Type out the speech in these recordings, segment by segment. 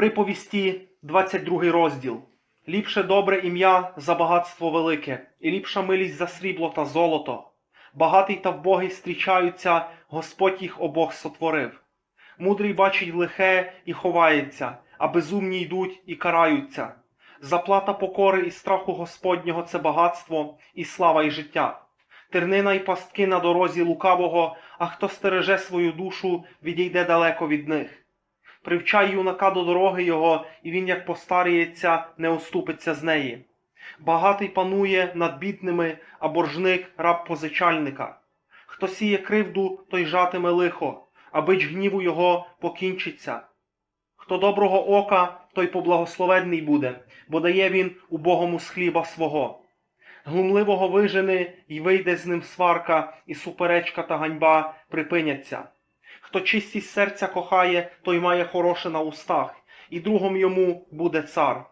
Приповісті, 22 розділ. Ліпше добре ім'я за багатство велике, і ліпша милість за срібло та золото. Багатий та вбогий зустрічаються, Господь їх обох сотворив. Мудрий бачить лихе і ховається, а безумні йдуть і караються. Заплата покори і страху Господнього це багатство, і слава, і життя. Тернина й пастки на дорозі лукавого, а хто стереже свою душу, відійде далеко від них. Привчай юнака до дороги його, і він, як постаріється, не оступиться з неї. Багатий панує над бідними, а боржник раб позичальника. Хто сіє кривду, той жатиме лихо, а бич гніву його покінчиться. Хто доброго ока, той поблагословенний буде, бо дає він убогому з хліба свого. Глумливого вижени, й вийде з ним сварка, і суперечка та ганьба припиняться. Хто чистість серця кохає, той має хороше на устах, і другом йому буде цар.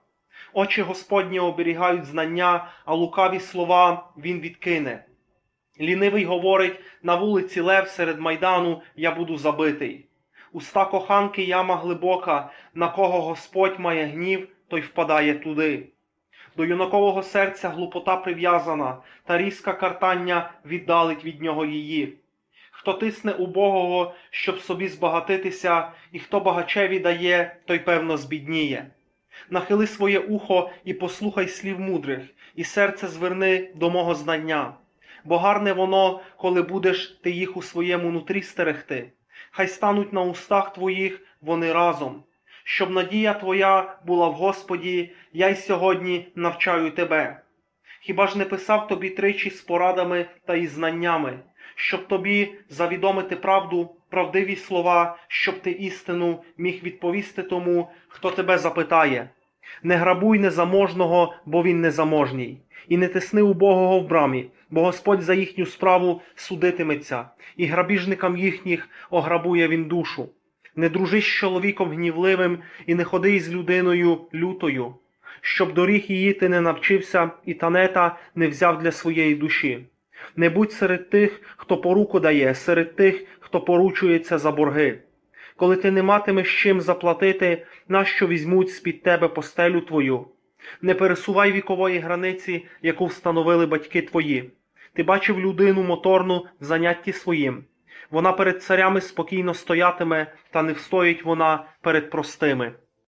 Очі Господні оберігають знання, а лукаві слова він відкине. Лінивий говорить на вулиці Лев серед майдану я буду забитий. Уста коханки яма глибока, на кого Господь має гнів, той впадає туди. До юнакового серця глупота прив'язана, та різка картання віддалить від нього її. Хто тисне убогого, щоб собі збагатитися, і хто багачеві дає, той певно збідніє. Нахили своє ухо і послухай слів мудрих, і серце зверни до мого знання. Бо гарне воно, коли будеш ти їх у своєму нутрі стерегти. Хай стануть на устах твоїх вони разом. Щоб надія твоя була в Господі, я й сьогодні навчаю тебе. Хіба ж не писав тобі тричі з порадами та із знаннями, щоб тобі завідомити правду, правдиві слова, щоб ти істину міг відповісти тому, хто тебе запитає. Не грабуй незаможного, бо він незаможній, і не тисни убогого в брамі, бо Господь за їхню справу судитиметься, і грабіжникам їхніх ограбує він душу. Не дружи з чоловіком гнівливим, і не ходи із людиною лютою, щоб доріг її ти не навчився, і танета не взяв для своєї душі. Не будь серед тих, хто поруку дає, серед тих, хто поручується за борги. Коли ти не матимеш чим заплатити, нащо візьмуть з-під тебе постелю твою? Не пересувай вікової границі, яку встановили батьки твої. Ти бачив людину моторну в занятті своїм. Вона перед царями спокійно стоятиме, та не встоїть вона перед простими.